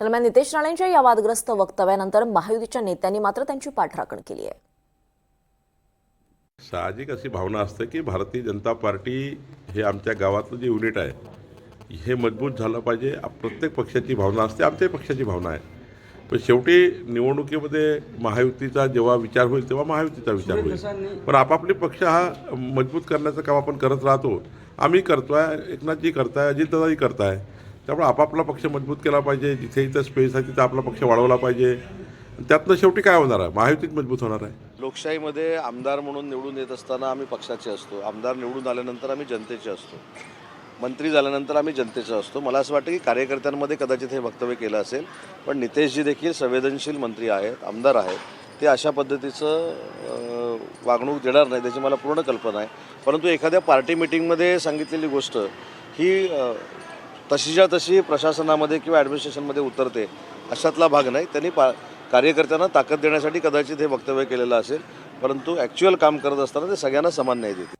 दरम्यान नितेश राणेंच्या या वादग्रस्त वक्तव्यानंतर महायुतीच्या नेत्यांनी मात्र त्यांची पाठराखण केली आहे. साहजिक अशी भावना असते की भारतीय जनता पार्टी हे आमच्या गावातलं जे युनिट आहे हे मजबूत झालं पाहिजे. प्रत्येक पक्षाची भावना असते आमच्याही पक्षाची भावना आहे. पण शेवटी निवडणुकीमध्ये महायुतीचा जेव्हा विचार होईल तेव्हा महायुतीचा विचार होईल. पण आपापले पक्ष हा मजबूत करण्याचं काम आपण करत राहतो. आम्ही करतोय एकनाथजी करताय अजितदादाही करताय. त्यामुळे आपापला पक्ष मजबूत केला पाहिजे. जिथे इथं स्पेस आहे तिथं आपला पक्ष वाढवला पाहिजे. त्यातनं शेवटी काय होणार आहे? महायुतीत मजबूत होणार आहे. लोकशाहीमध्ये आमदार म्हणून निवडून येत असताना आम्ही पक्षाचे असतो. आमदार निवडून आल्यानंतर आम्ही जनतेचे असतो. मंत्री झाल्यानंतर आम्ही जनतेचे असतो. मला असं वाटतं की कार्यकर्त्यांमध्ये कदाचित हे वक्तव्य केलं असेल. पण नितेशजी देखील संवेदनशील मंत्री आहेत आमदार आहेत. ते अशा पद्धतीचं वागणूक देणार नाही त्याची मला पूर्ण कल्पना आहे. परंतु एखाद्या पार्टी मिटिंगमध्ये सांगितलेली गोष्ट ही तशीच्या तशी प्रशासनामध्ये किंवा ॲडमिनिस्ट्रेशनमध्ये उतरते अशातला भाग नाही. त्यांनी पा कार्यकर्त्यांना ताकद देण्यासाठी कदाचित हे वक्तव्य केलेलं असेल परंतु ॲक्च्युअल काम करत असताना ते सगळ्यांना समान न्याय देते